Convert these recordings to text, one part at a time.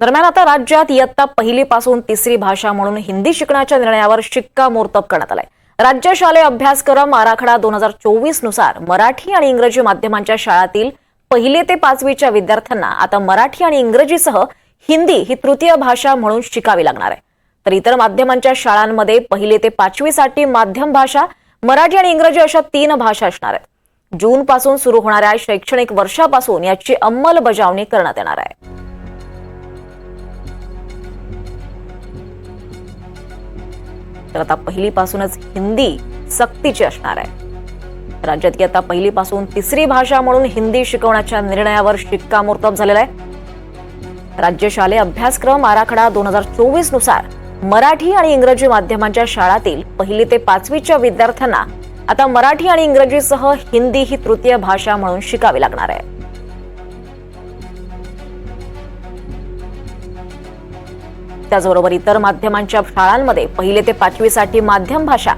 दरम्यान आता राज्यात इयत्ता पहिलीपासून तिसरी भाषा म्हणून हिंदी शिकण्याच्या निर्णयावर शिक्कामोर्तब करण्यात आलाय. राज्य शालेय अभ्यासक्रम आराखडा दोन हजार चोवीसनुसार मराठी आणि इंग्रजी माध्यमांच्या शाळातील पहिले ते पाचवीच्या विद्यार्थ्यांना आता मराठी आणि इंग्रजीसह हिंदी ही तृतीय भाषा म्हणून शिकावी लागणार आहे. तर इतर माध्यमांच्या शाळांमध्ये पहिले ते पाचवीसाठी माध्यम भाषा मराठी आणि इंग्रजी अशा तीन भाषा असणार आहेत. जून पासून सुरू होणाऱ्या शैक्षणिक वर्षापासून याची अंमलबजावणी करण्यात येणार आहे. तर आता पहिलीपासूनच हिंदी सक्तीची असणार आहे. राज्यात आता पहिलीपासून तिसरी भाषा म्हणून हिंदी शिकवण्याच्या निर्णयावर शिक्कामोर्तब झालेला आहे. राज्य शालेय अभ्यासक्रम आराखडा दोन हजार चोवीसनुसार मराठी आणि इंग्रजी माध्यमांच्या शाळातील पहिली ते पाचवीच्या विद्यार्थ्यांना आता मराठी आणि इंग्रजीसह हिंदी ही तृतीय भाषा म्हणून शिकावी लागणार आहे. त्याचबरोबर इतर माध्यमांच्या शाळांमध्ये पहिले ते पाचवीसाठी माध्यम भाषा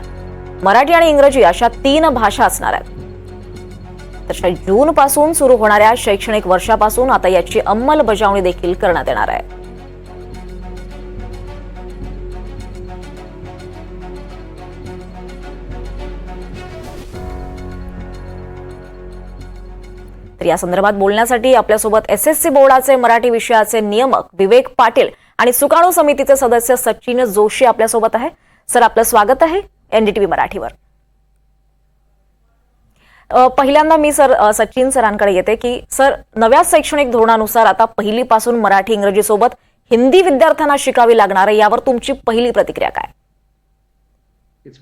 मराठी आणि इंग्रजी अशा तीन भाषा असणार आहेत. तशा जून पासून सुरू होणाऱ्या शैक्षणिक वर्षापासून आता याची अंमलबजावणी देखील करण्यात येणार आहे. तर या संदर्भात बोलण्यासाठी आपल्यासोबत एस एस सी बोर्डाचे मराठी विषयाचे नियमक विवेक पाटील आणि सुकाणू समितीचे सदस्य सचिन जोशी आपल्यासोबत आहे. सर आपलं स्वागत आहे एनडीटीव्ही मराठीवर. पहिल्यांदा मी सर सचिन सरांकडे येते की सर नव्या शैक्षणिक धोरणानुसार आता पहिलीपासून मराठी इंग्रजी सोबत हिंदी विद्यार्थ्यांना शिकावी लागणार आहे. यावर तुमची पहिली प्रतिक्रिया काय?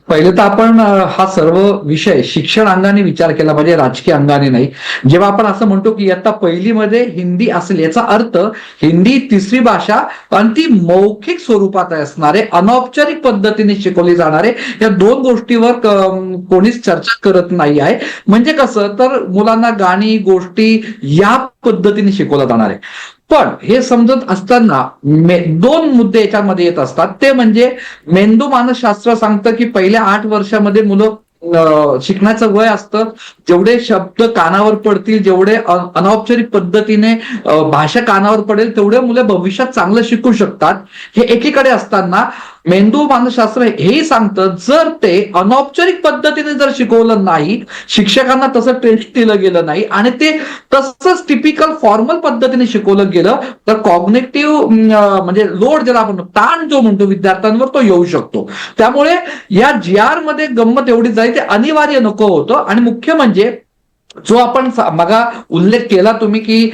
पहिले तर आपण हा सर्व विषय शिक्षण अंगाने विचार केला पाहिजे राजकीय अंगाने नाही. जेव्हा आपण असं म्हणतो की आता पहिलीमध्ये हिंदी असेल याचा अर्थ हिंदी तिसरी भाषा आणि ती मौखिक स्वरूपात असणारे अनौपचारिक पद्धतीने शिकवली जाणारे या दोन गोष्टीवर कोणीच चर्चा करत नाही आहे. म्हणजे कसं तर मुलांना गाणी गोष्टी या पद्धतीने शिकवलं जाणार आहे. पण हे समजत असताना दोन मुद्दे याच्यामध्ये येत असतात. ते म्हणजे मेंदू मानसशास्त्र सांगतं की पहिल्या आठ वर्षामध्ये मुलं शिकण्याचं वय असतं. जेवढे शब्द कानावर पडतील जेवढे अनौपचारिक पद्धतीने भाषा कानावर पडेल तेवढे मुलं भविष्यात चांगलं शिकू शकतात. हे एकीकडे असताना मेंदू मानसशास्त्र हेही सांगतं जर ते अनौपचारिक पद्धतीने जर शिकवलं नाही शिक्षकांना तसं टेस्ट दिलं गेलं नाही आणि ते तसंच टिपिकल फॉर्मल पद्धतीने शिकवलं गेलं तर कॉग्नेटिव्ह म्हणजे लोड ज्याला आपण ताण जो म्हणतो विद्यार्थ्यांवर तो येऊ शकतो. त्यामुळे या जी आरमध्ये गंमत एवढीच जाईल ते अनिवार्य नको होतं आणि मुख्य म्हणजे जो आपण मगा उल्लेख केला तुम्ही की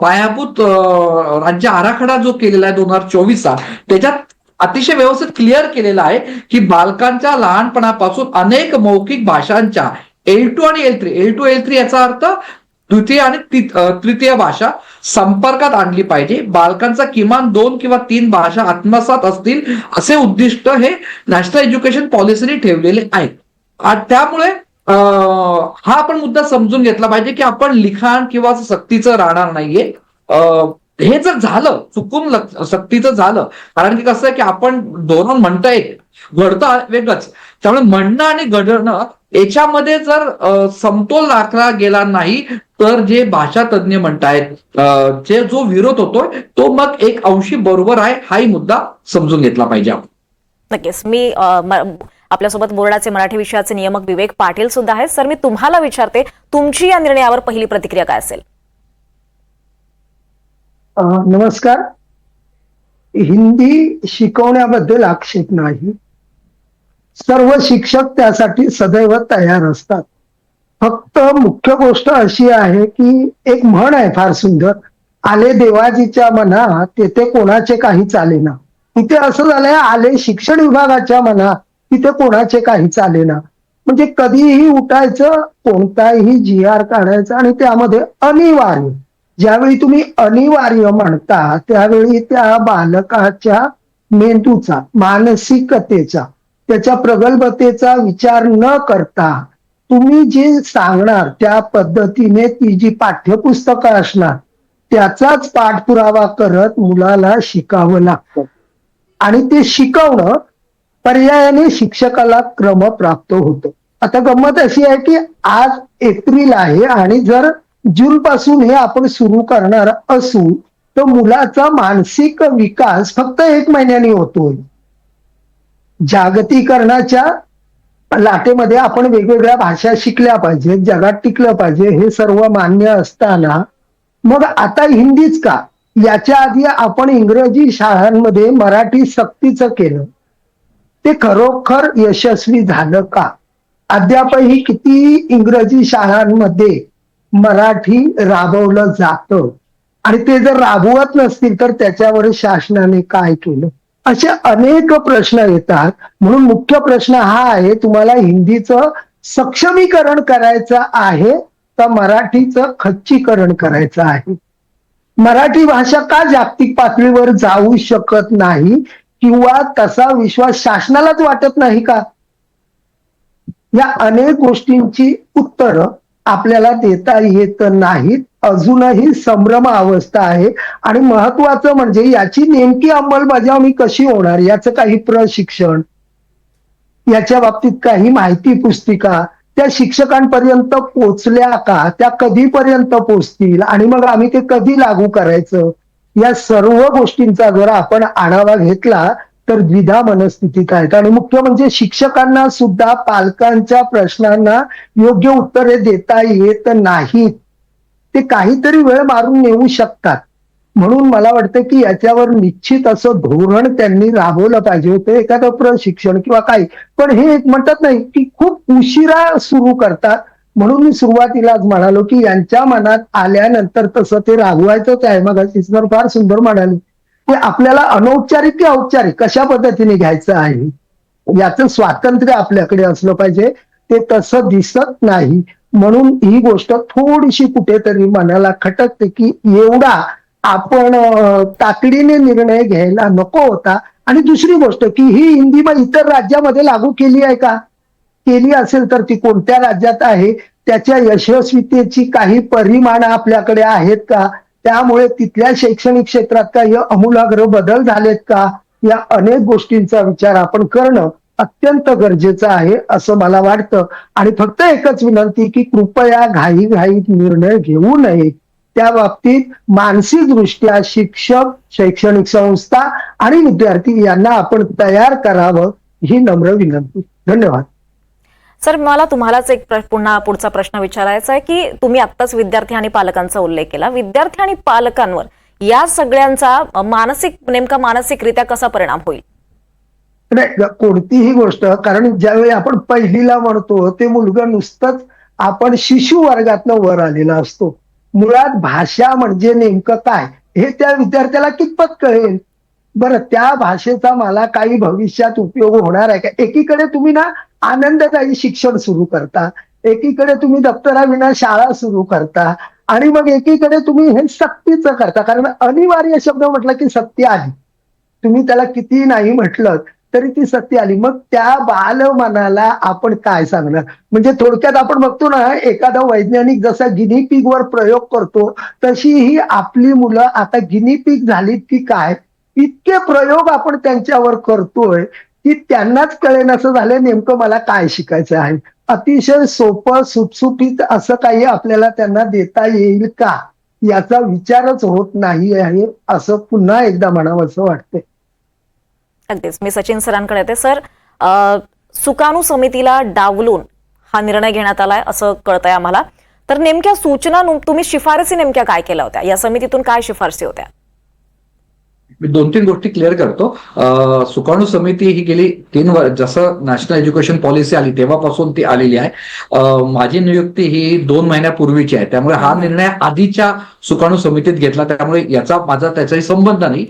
पायाभूत राज्य आराखडा जो केलेला आहे दोन हजार चोवीसचा त्याच्यात अतिशय व्यवस्थित क्लिअर केलेला आहे की बालकांच्या लहानपणापासून अनेक मौखिक भाषांच्या एल टू आणि L three L two L three याचा अर्थ द्वितीय आणि तृतीय भाषा संपर्कात आणली पाहिजे. बालकांचा किमान दोन किंवा तीन भाषा आत्मसात असतील असे उद्दिष्ट हे नॅशनल एज्युकेशन पॉलिसीने ठेवलेले आहेत. त्यामुळे हा आपण मुद्दा समजून घेतला पाहिजे की आपण लिखाण किंवा सक्तीचं राहणार नाहीये. हे जर झालं चुकून सक्तीचं झालं कारण की कसं आहे की आपण धोरण म्हणताय घडतं वेगळंच. त्यामुळे म्हणणं आणि घडणं याच्यामध्ये जर समतोल राखला गेला नाही तर जे भाषा तज्ज्ञ म्हणतायत जे जो विरोध होतोय तो मग एक अंशी बरोबर आहे हाही मुद्दा समजून घेतला पाहिजे आपण. नक्कीच. मी आपल्यासोबत बोर्डाचे मराठी विषयाचे नियमक विवेक पाटील सुद्धा आहेत. सर मी तुम्हाला विचारते तुमची या निर्णयावर पहिली प्रतिक्रिया काय असेल? नमस्कार. हिंदी शिकवण्याबद्दल आक्षेप नाही. सर्व शिक्षक त्यासाठी सदैव तयार असतात. फक्त मुख्य गोष्ट अशी आहे की एक म्हण आहे फार सुंदर. आले देवाजीच्या मना तेथे कोणाचे काही चालेना. तिथे असं झालंय आले शिक्षण विभागाच्या मना तिथे कोणाचे काही चालेना. म्हणजे कधीही उठायचं कोणताही जी आर काढायचा आणि त्यामध्ये अनिवार्य. ज्यावेळी तुम्ही अनिवार्य म्हणता त्यावेळी त्या बालकाच्या मेंदूचा मानसिकतेचा त्याच्या प्रगल्भतेचा विचार न करता तुम्ही जे सांगणार त्या पद्धतीने ती जी पाठ्यपुस्तकं असणार त्याचाच पाठपुरावा करत मुलाला शिकावं लागतं. आणि ते शिकवणं पर्यायाने शिक्षकाला क्रम प्राप्त होतो. आता गंमत अशी आहे की आज एप्रिल आहे आणि जर जून पासून हे आपण सुरू करणार असू तर मुलाचा मानसिक विकास फक्त एक महिन्याने होतोय. जागतिकरणाच्या लाटेमध्ये आपण वेगवेगळ्या भाषा शिकल्या पाहिजे जगात टिकलं पाहिजे हे सर्व मान्य असताना. मग आता हिंदीच का? याच्या आधी आपण इंग्रजी शाळांमध्ये मराठी सक्तीचं केलं. ते खरोखर यशस्वी झालं का? अद्यापही किती इंग्रजी शाळांमध्ये मराठी राबवलं जातं. आणि ते जर राबवत नसतील तर त्याच्यावर शासनाने काय केलं? असे अनेक प्रश्न येतात. म्हणून मुख्य प्रश्न हा आहे तुम्हाला हिंदीचं सक्षमीकरण करायचं आहे तर मराठीचं खच्चीकरण करायचं आहे? मराठी भाषा का जागतिक पातळीवर जाऊ शकत नाही किंवा तसा विश्वास शासनालाच वाटत नाही का? या अनेक गोष्टींची उत्तरं आपल्याला देता येत नाहीत. अजूनही संभ्रम अवस्था आहे. आणि महत्वाचं म्हणजे याची नेमकी अंमलबजावणी कशी होणार? याचं काही प्रशिक्षण याच्या बाबतीत काही माहिती पुस्तिका त्या शिक्षकांपर्यंत पोचल्या का? त्या कधीपर्यंत पोचतील? आणि मग आम्ही ते कधी लागू करायचं? या सर्व गोष्टींचा जर आपण आढावा घेतला तर द्विधा मनस्थितीत आहेत? आणि मुख्य म्हणजे शिक्षकांना सुद्धा पालकांच्या प्रश्नांना योग्य उत्तरे देता येत नाहीत. ते काहीतरी वेळ मारून नेऊ शकतात. म्हणून मला वाटतं की याच्यावर निश्चित असं धोरण त्यांनी राबवलं पाहिजे होतं एखादं प्रशिक्षण किंवा काही. पण हे एक म्हणतात नाही की खूप उशिरा सुरू करतात. म्हणून मी सुरुवातीलाच म्हणालो की यांच्या मनात आल्यानंतर तसं ते राबवायचंच आहे. मग फार सुंदर म्हणाले. ते आपल्याला अनौपचारिक की औपचारिक? कशा पद्धतीने घ्यायचं आहे? याचं स्वातंत्र्य आपल्याकडे असलं पाहिजे. ते तसं दिसत नाही. म्हणून ही गोष्ट थोडीशी कुठेतरी मनाला खटकते की एवढा आपण तातडीने निर्णय घ्यायला नको होता. आणि दुसरी गोष्ट की ही हिंदी मग इतर राज्यामध्ये लागू केली आहे का? केली असेल तर ती कोणत्या राज्यात आहे? त्याच्या यशस्वीतेची काही परिमाण आपल्याकडे आहेत का? त्यामुळे तिथल्या शैक्षणिक क्षेत्रात काही अमूलाग्र बदल झालेत का? या अनेक गोष्टींचा विचार आपण करणं अत्यंत गरजेचं आहे असं मला वाटतं. आणि फक्त एकच विनंती की कृपया घाई घाईत निर्णय घेऊ नये. त्या बाबतीत मानसिक दृष्ट्या शिक्षक शैक्षणिक संस्था आणि विद्यार्थी यांना आपण तयार करावं ही नम्र विनंती. धन्यवाद. सर मला तुम्हालाच एक पुन्हा पुढचा प्रश्न विचारायचा आहे की तुम्ही आत्ताच विद्यार्थी आणि पालकांचा उल्लेख केला. विद्यार्थी आणि पालकांवर या सगळ्यांचा मानसिक नेमका मानसिकरित्या कसा परिणाम होईल? नाही कोणतीही गोष्ट कारण ज्यावेळी आपण पहिलीला म्हणतो ते मुलगा नुसतंच आपण शिशु वर्गातनं वर आलेला असतो. मुळात भाषा म्हणजे नेमकं काय हे त्या विद्यार्थ्याला कितपत कळेल? बरं त्या भाषेचा मला काही भविष्यात उपयोग होणार आहे का? एकीकडे तुम्ही ना आनंददायी शिक्षण सुरू करता. एकीकडे तुम्ही दप्तराविना शाळा सुरू करता आणि मग एकीकडे तुम्ही हे सक्तीचं करता. कारण अनिवार्य शब्द म्हटलं की सक्ती आली तुम्ही त्याला किती नाही म्हटलं तरी ती सक्ती आली. मग त्या बालमनाला आपण काय सांगणार? म्हणजे थोडक्यात आपण बघतो ना एखादा वैज्ञानिक जसा गिनी वर प्रयोग करतो तशी ही आपली मुलं आता गिनी पीक झालीत की काय? इतके प्रयोग आपण त्यांच्यावर करतोय की त्यांनाच कळेन असं झालं नेमकं मला काय शिकायचं आहे? अतिशय सोपं सुटसुटीत असं काही आपल्याला त्यांना देता येईल का? याचा विचारच होत नाही आहे असं पुन्हा एकदा म्हणावं असं वाटतंय. अगदीच. मी सचिन सरांकडे येते. सर सुकाणू समितीला डावलून हा निर्णय घेण्यात आलाय असं कळतंय आम्हाला. तर नेमक्या सूचना तुम्ही शिफारसी नेमक्या काय केल्या होत्या? या समितीतून काय शिफारसी होत्या? मी दोन तीन गोष्टी क्लिअर करतो. सुकाणू समिती ही गेली तीन वर्ष जसं नॅशनल एज्युकेशन पॉलिसी आली तेव्हापासून ती आलेली आहे. माझी नियुक्ती ही दोन महिन्यापूर्वीची आहे. त्यामुळे हा निर्णय आधीच्या सुकाणू समितीत घेतला. त्यामुळे याचा माझा त्याचाही संबंध नाही.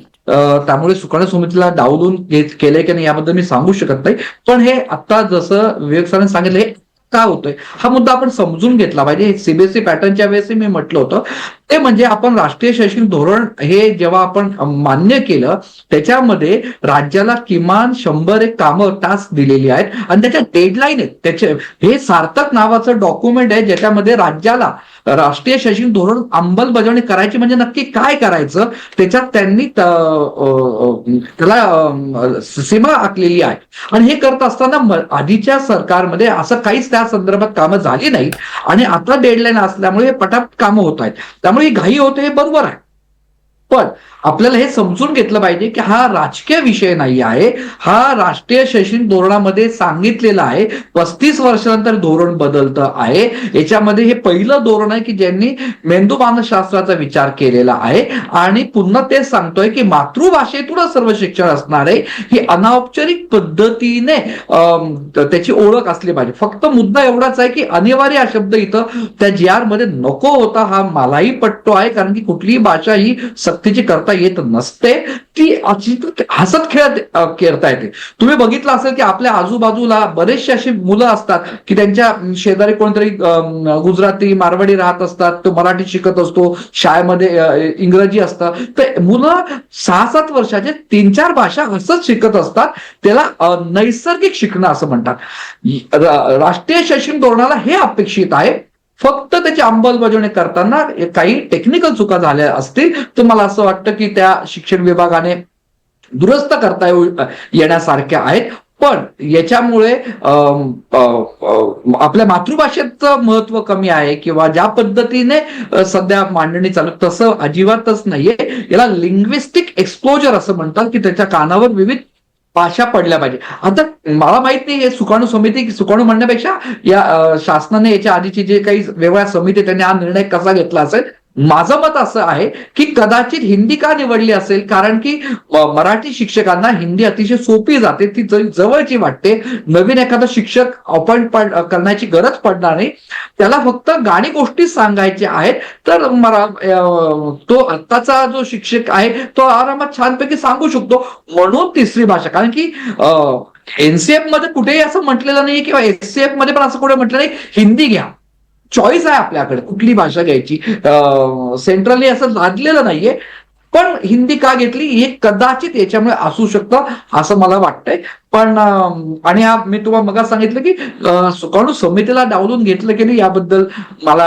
त्यामुळे सुकाणू समितीला डावलून घेत केलंय की नाही याबद्दल मी सांगू शकत नाही. पण हे आता जसं विवेक सरांनी सांगितलं का होतोय? हा मुद्दा आपण समजून घेतला पाहिजे. सीबीएसई पॅटर्नच्या वेळेस मी म्हटलं होतं. ते म्हणजे आपण राष्ट्रीय शैक्षणिक धोरण हे जेव्हा आपण मान्य केलं त्याच्यामध्ये राज्याला किमान शंभर एक कामं टास्क दिलेली आहेत आणि त्याच्या डेडलाईन आहेत. त्याचे हे सार्थक नावाचं डॉक्युमेंट आहे ज्याच्यामध्ये राज्याला राष्ट्रीय शैक्षणिक धोरण अंमलबजावणी करायची म्हणजे नक्की काय करायचं त्याच्यात त्यांनी त्याला सीमा आखलेली आहे. आणि हे करत असताना आधीच्या सरकारमध्ये असं काहीच त्या संदर्भात कामं झाली नाही आणि आता डेडलाईन असल्यामुळे पटापट कामं होत आहेत. त्यामुळे त्यामुळे घाई होते हे बरोबर आहे. पण आपल्याला हे समजून घेतलं पाहिजे की हा राजकीय विषय नाही आहे. हा राष्ट्रीय शैक्षणिक धोरणामध्ये सांगितलेला आहे. पस्तीस वर्षानंतर धोरण बदलतं आहे. याच्यामध्ये हे पहिलं धोरण आहे की ज्यांनी मेंदू मानसशास्त्राचा विचार केलेला आहे. आणि पुन्हा तेच सांगतोय की मातृभाषेतूनच सर्व शिक्षण असणार आहे. ही अनौपचारिक पद्धतीने त्याची ओळख असली पाहिजे. फक्त मुद्दा एवढाच आहे की अनिवार्य हा शब्द इथं त्या जी आरमध्ये नको होता हा मलाही पटतो आहे. कारण की कुठलीही भाषा ही सक्तीची करता येत नसते ती अशी हसत खेळत खेळता करता येते. तुम्ही बघितलं असेल की आपल्या आजूबाजूला बरेचसे अशी मुलं असतात की त्यांच्या शेजारी कोणतरी गुजराती मारवाडी राहत असतात तो मराठी शिकत असतो शाळेमध्ये इंग्रजी असतं. तर मुलं सहा सात वर्षाचे तीन चार भाषा हसत शिकत असतात. त्याला नैसर्गिक शिकणं असं म्हणतात. राष्ट्रीय शैक्षणिक धोरणाला हे अपेक्षित आहे. फक्त त्याची अंमलबजावणी करताना काही टेक्निकल चुका झाल्या असतील तर मला असं वाटतं की त्या शिक्षण विभागाने दुरुस्त करता येऊ- येण्यासारख्या आहेत. पण याच्यामुळे आपल्या मातृभाषेचं महत्त्व कमी आहे किंवा ज्या पद्धतीने सध्या मांडणी चालू तसं अजिबातच नाहीये. याला लिंग्विस्टिक एक्सप्लोजर असं म्हणतात की त्याच्या कानावर विविध भाषा पडल्या पाहिजे. आता मला माहीत नाही हे सुकाणू समिती सुकाणू म्हणण्यापेक्षा या शासनाने याच्या आधीची जे काही वेगळ्या समिती त्यांनी हा निर्णय कसा घेतला असेल? माझं मत असं आहे की कदाचित हिंदी का निवडली असेल? कारण की मराठी शिक्षकांना हिंदी अतिशय सोपी जाते. ती जवळची वाटते. नवीन एखादा शिक्षक अपॉइंट करण्याची गरज पडणार नाही. त्याला फक्त गाणी गोष्टी सांगायच्या आहेत. तर मरा तो आत्ताचा जो शिक्षक आहे तो आरामात छानपैकी सांगू शकतो. म्हणून तिसरी भाषा. कारण की एनसीएफमध्ये कुठेही असं म्हटलेलं नाही किंवा एससीएफमध्ये पण असं कुठे म्हटलं नाही. हिंदी घ्या. चॉईस आहे आपल्याकडे. कुठली भाषा घ्यायची? सेंट्रली असं लादलेलं नाहीये. पण हिंदी का घेतली? हे कदाचित याच्यामुळे असू शकतं असं मला वाटतंय. पण आणि हा मी तुम्हाला मग सांगितलं की सुकाणू समितीला डावलून घेतलं की नाही याबद्दल मला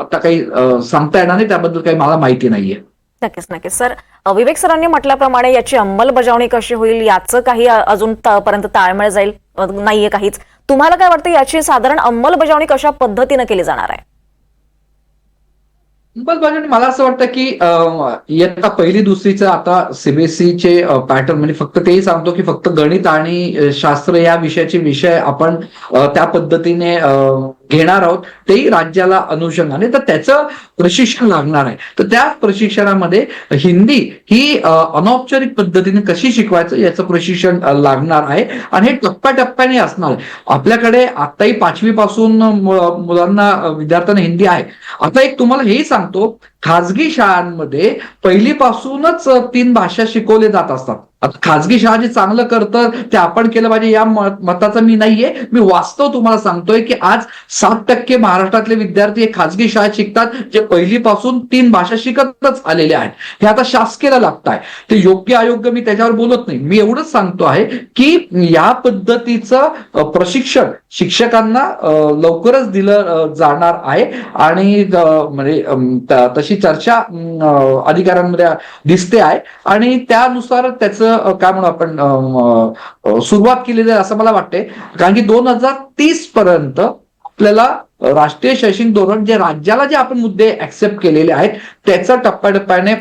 आता काही सांगता येणार नाही. त्याबद्दल काही मला माहिती नाहीये. नक्कीच नक्कीच. सर विवेक सरांनी म्हटल्याप्रमाणे याची अंमलबजावणी कशी होईल? याचं काही अजून पर्यंत ताळमेळ जाईल? नाहीये काहीच. तुम्हाला काय वाटतं याची साधारण अंमलबजावणी कशा पद्धतीनं केली जाणार आहे? अंमलबजावणी मला असं वाटतं की इयत्ता पहिली दुसरीचं आता सीबीएसईचे पॅटर्न म्हणजे फक्त तेही सांगतो की फक्त गणित आणि शास्त्र या विषयाचे विषय आपण त्या पद्धतीने घेणार आहोत तेही राज्याला अनुषंगाने. तर त्याचं प्रशिक्षण लागणार आहे. तर त्या प्रशिक्षणामध्ये हिंदी ही अनौपचारिक पद्धतीने कशी शिकवायचं याचं प्रशिक्षण लागणार आहे. आणि हे टप्प्याटप्प्याने असणार आहे. आपल्याकडे आताही पाचवी पासून मुलांना विद्यार्थ्यांना हिंदी आहे. आता एक तुम्हाला हेही सांगतो. खाजगी शाळांमध्ये पहिलीपासूनच तीन भाषा शिकवले जात असतात. खाजगी शाळा जे चांगलं करतं ते आपण केलं पाहिजे या मत- मताचा मी नाहीये. मी वास्तव तुम्हाला सांगतोय की आज सात टक्के महाराष्ट्रातले विद्यार्थी हे खाजगी शाळेत शिकतात जे पहिलीपासून तीन भाषा शिकतच आलेले आहेत. हे आता शासकीयला लागत आहे ते योग्य अयोग्य मी त्याच्यावर बोलत नाही. मी एवढंच सांगतो आहे की या पद्धतीचं प्रशिक्षण शिक्षकांना लवकरच दिलं जाणार आहे. आणि म्हणजे तशी चर्चा अधिकाऱ्यांमध्ये दिसते आहे. आणि त्यानुसार त्याचं काय म्हणू आपण सुरुवात केलेली आहे असं मला वाटते कारण की दोन हजार तीस पर्यंत आपल्याला राष्ट्रीय शैक्षणिक धोरण जे राज्याला जे आपण मुद्दे ऍक्सेप्ट केलेले आहेत त्याचा टप्प्याटप्प्याने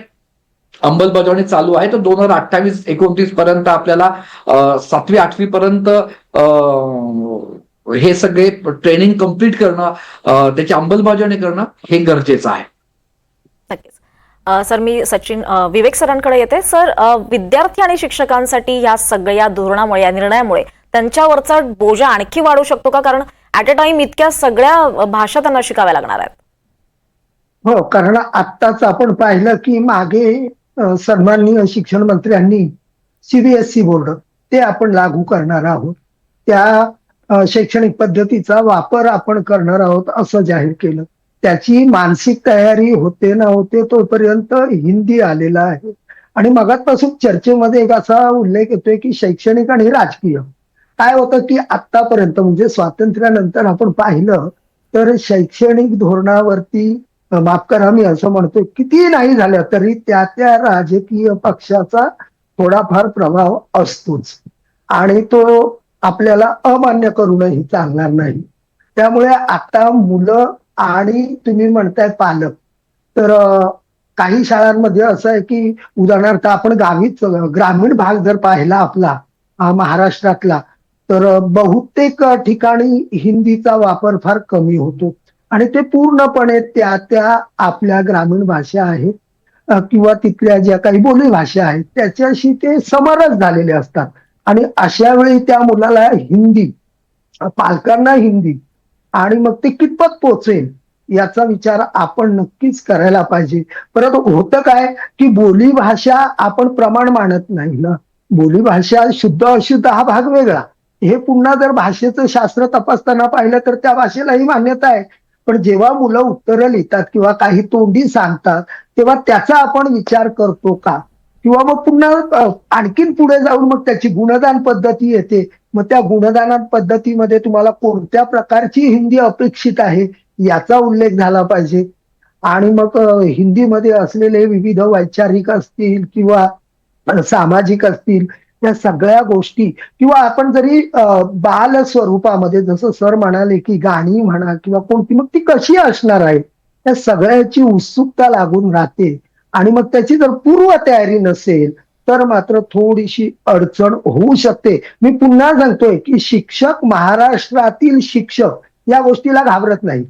अंमलबजावणी चालू आहे. तर दोन हजार अठ्ठावीस एकोणतीस पर्यंत आपल्याला सातवी आठवी पर्यंत हे सगळे ट्रेनिंग कंप्लीट करणं त्याची अंमलबजावणी करणं हे गरजेचं आहे. सर मी सचिन विवेक सरांकडे येते. सर विद्यार्थी आणि शिक्षकांसाठी या सगळ्या धोरणामुळे या निर्णयामुळे त्यांच्यावरचा बोजा आणखी वाढू शकतो का? कारण ऍट अ टाइम इतक्या सगळ्या भाषा त्यांना शिकाव्या लागणार आहेत. हो कारण आत्ताच आपण पाहिलं की मागे सन्माननीय शिक्षण मंत्र्यांनी सीबीएसई बोर्ड ते आपण लागू करणार आहोत. त्या शैक्षणिक पद्धतीचा वापर आपण करणार आहोत असं जाहीर केलं. त्याची मानसिक तयारी होते ना होते तोपर्यंत हिंदी आलेला आहे. आणि मगातपासून चर्चेमध्ये एक असा उल्लेख येतोय की शैक्षणिक आणि राजकीय. काय होतं की आतापर्यंत म्हणजे स्वातंत्र्यानंतर आपण पाहिलं तर शैक्षणिक धोरणावरती माफ करा मी असं म्हणतो किती नाही झालं तरी त्या त्या राजकीय पक्षाचा थोडाफार प्रभाव असतोच. आणि तो आपल्याला अमान्य करूनही चालणार नाही. त्यामुळे आता मुलं आणि तुम्ही म्हणताय पालक. तर काही शाळांमध्ये असं आहे की उदाहरणार्थ आपण गावीच ग्रामीण भाग जर पाहिला आपला महाराष्ट्रातला तर बहुतेक ठिकाणी हिंदीचा वापर फार कमी होतो. आणि ते पूर्णपणे त्या त्या आपल्या ग्रामीण भाषा आहेत किंवा तिथल्या ज्या काही बोली भाषा आहेत त्याच्याशी ते समरस झालेले असतात. आणि अशा वेळी त्या मुलाला हिंदी पालकांना हिंदी आणि मग ते कितपत पोचेल याचा विचार आपण नक्कीच करायला पाहिजे. परत होतं काय की बोली भाषा आपण प्रमाण मानत नाही ना. बोली भाषा शुद्ध अशुद्ध हा भाग वेगळा. हे पुन्हा जर भाषेचं शास्त्र तपासताना पाहिलं तर त्या भाषेलाही मान्यता आहे. पण जेव्हा मुलं उत्तरं लिहितात किंवा काही तोंडी सांगतात तेव्हा त्याचा आपण विचार करतो का? किंवा मग पुन्हा आणखीन पुढे जाऊन मग त्याची गुणदान पद्धती येते. मग त्या गुणदानात पद्धतीमध्ये तुम्हाला कोणत्या प्रकारची हिंदी अपेक्षित आहे याचा उल्लेख झाला पाहिजे. आणि मग हिंदीमध्ये असलेले विविध वैचारिक असतील किंवा सामाजिक असतील या सगळ्या गोष्टी किंवा आपण जरी बाल स्वरूपामध्ये जसं सर म्हणाले की गाणी म्हणा किंवा कोणती मग ती कशी असणार आहे? त्या सगळ्याची उत्सुकता लागून राहते. आणि मग त्याची जर पूर्व तयारी नसेल तर मात्र थोडीशी अडचण होऊ शकते. मी पुन्हा सांगतोय की शिक्षक महाराष्ट्रातील शिक्षक या गोष्टीला घाबरत नाही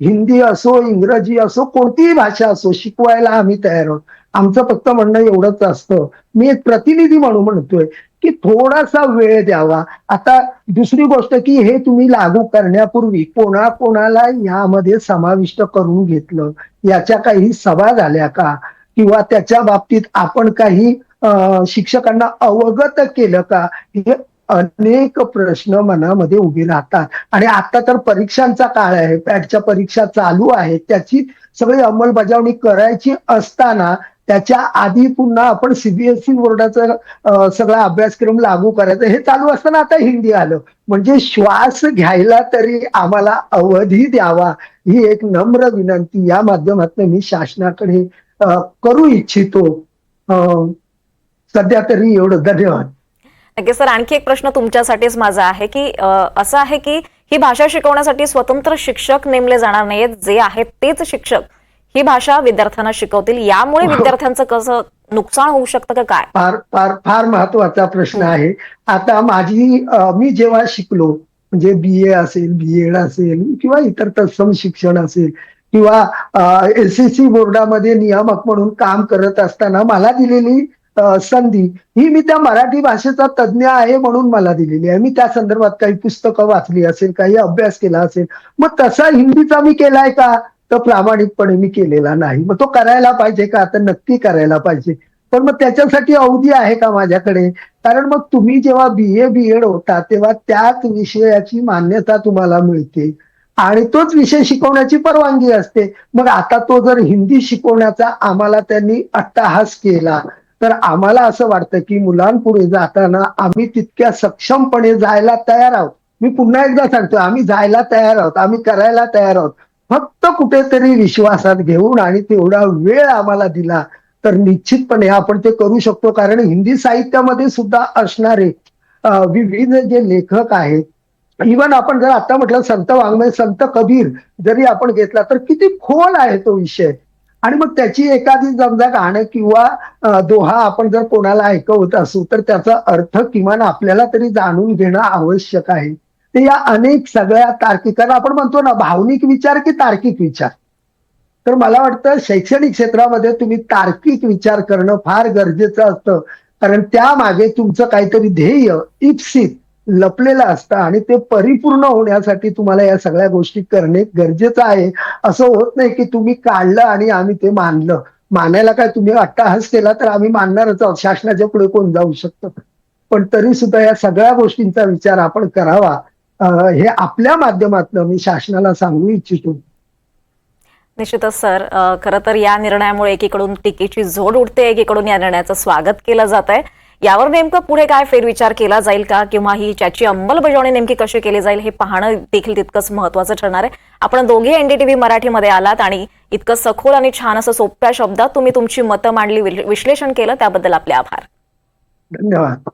हिंदी असो इंग्रजी असो कोणतीही भाषा असो शिकवायला आम्ही तयार आहोत. आमचं फक्त म्हणणं एवढंच असतं. मी एक प्रतिनिधी म्हणून म्हणतोय की थोडासा वेळ द्यावा. आता दुसरी गोष्ट की हे तुम्ही लागू करण्यापूर्वी कोणाकोणाला यामध्ये समाविष्ट करून घेतलं? याच्या काही सभा झाल्या का? किंवा त्याच्या बाबतीत आपण काही शिक्षकांना अवगत केलं का? हे अनेक प्रश्न मनामध्ये उभे राहतात. आणि आता तर परीक्षांचा काळ आहे. पॅटच्या परीक्षा चालू आहेत. त्याची सगळी अंमलबजावणी करायची असताना त्याच्या आधी पुन्हा आपण सीबीएसई बोर्डाचा सगळा अभ्यासक्रम लागू करायचा. हे चालू असताना आता हिंदी आलं. म्हणजे श्वास घ्यायला तरी आम्हाला अवधी द्यावा ही एक नम्र विनंती. या माध्यमातून मी शासनाकडे करू इच्छितो. सध्या तरी एवढं धन्यवाद. नक्कीच सर आणखी एक प्रश्न तुमच्यासाठीच माझा आहे की असं आहे की ही भाषा शिकवण्यासाठी स्वतंत्र शिक्षक नेमले जाणार नाहीत जे आहेत तेच शिक्षक ही भाषा विद्यार्थ्यांना शिकवतील. यामुळे विद्यार्थ्यांचं कसं नुकसान होऊ शकतं का काय? फार फार फार महत्त्वाचा प्रश्न आहे. आता माझी मी जेव्हा शिकलो म्हणजे बी ए असेल बी एड असेल किंवा इतर तत्सम शिक्षण असेल किंवा एस बोर्डामध्ये नियामक म्हणून काम करत असताना मला दिलेली संधी ही मी त्या मराठी भाषेचा तज्ज्ञ आहे म्हणून मला दिलेली आहे. मी त्या संदर्भात काही पुस्तकं वाचली असेल काही अभ्यास केला असेल मग तसा हिंदीचा मी केलाय का? तर प्रामाणिकपणे मी केलेला नाही. मग तो करायला पाहिजे का? तर नक्की करायला पाहिजे. पण मग त्याच्यासाठी अवधी आहे का माझ्याकडे? कारण मग तुम्ही जेव्हा बी ए बी एड होता तेव्हा त्याच विषयाची मान्यता तुम्हाला मिळते. आणि तोच विषय शिकवण्याची परवानगी असते. मग आता तो जर हिंदी शिकवण्याचा आम्हाला त्यांनी अट्टाहास केला तर आम्हाला असं वाटतं की मुलांपुढे जाताना आम्ही तितक्या सक्षमपणे जायला तयार आहोत. मी पुन्हा एकदा सांगतो आम्ही जायला तयार आहोत आम्ही करायला तयार आहोत. फक्त कुठेतरी विश्वासात घेऊन आणि तेवढा वेळ आम्हाला दिला तर निश्चितपणे आपण ते करू शकतो. कारण हिंदी साहित्यामध्ये सुद्धा असणारे विविध जे लेखक आहेत इवन आपण जर आता म्हटलं संत वाङ्मय संत कबीर जरी आपण घेतला तर किती खोल आहे तो विषय. आणि मग त्याची एखादी समजा गाणं किंवा दोहा आपण जर कोणाला ऐकवत असू तर त्याचा अर्थ किमान आपल्याला तरी जाणून घेणं आवश्यक आहे. ते या अनेक सगळ्या तार्किक कारण आपण म्हणतो ना भावनिक विचार की तार्किक विचार. तर मला वाटतं शैक्षणिक क्षेत्रामध्ये तुम्ही तार्किक विचार करणं फार गरजेचं असतं. कारण त्यामागे तुमचं काहीतरी ध्येय इप्सित लपलेलं असतं आणि ते परिपूर्ण होण्यासाठी तुम्हाला या सगळ्या गोष्टी करणे गरजेचं आहे. असं होत नाही की तुम्ही काढलं आणि आम्ही ते मानलं. मानायला काय तुम्ही अट्टाहास केला तर आम्ही मानणारच आहोत. शासनाच्या पुढे कोण जाऊ शकतं? पण तरी सुद्धा या सगळ्या गोष्टींचा विचार आपण करावा. हे आपल्या माध्यमातून मी शासनाला सांगू इच्छितो. निश्चितच सर. खरं तर या निर्णयामुळे एकीकडून टीकेची झोड उडते एकीकडून या निर्णयाचं स्वागत केलं जात आहे यावर नेमकं पुढे काय फेरविचार केला जाईल का? किंवा ही त्याची अंमलबजावणी नेमकी कशी केली जाईल हे पाहणं देखील तितकंच महत्वाचं ठरणार आहे. आपण दोघे एनडीटीव्ही मराठीमध्ये आलात आणि इतकं सखोल आणि छान असं सोप्या शब्दात तुम्ही तुमची मतं मांडली विश्लेषण केलं त्याबद्दल आपले आभार. धन्यवाद.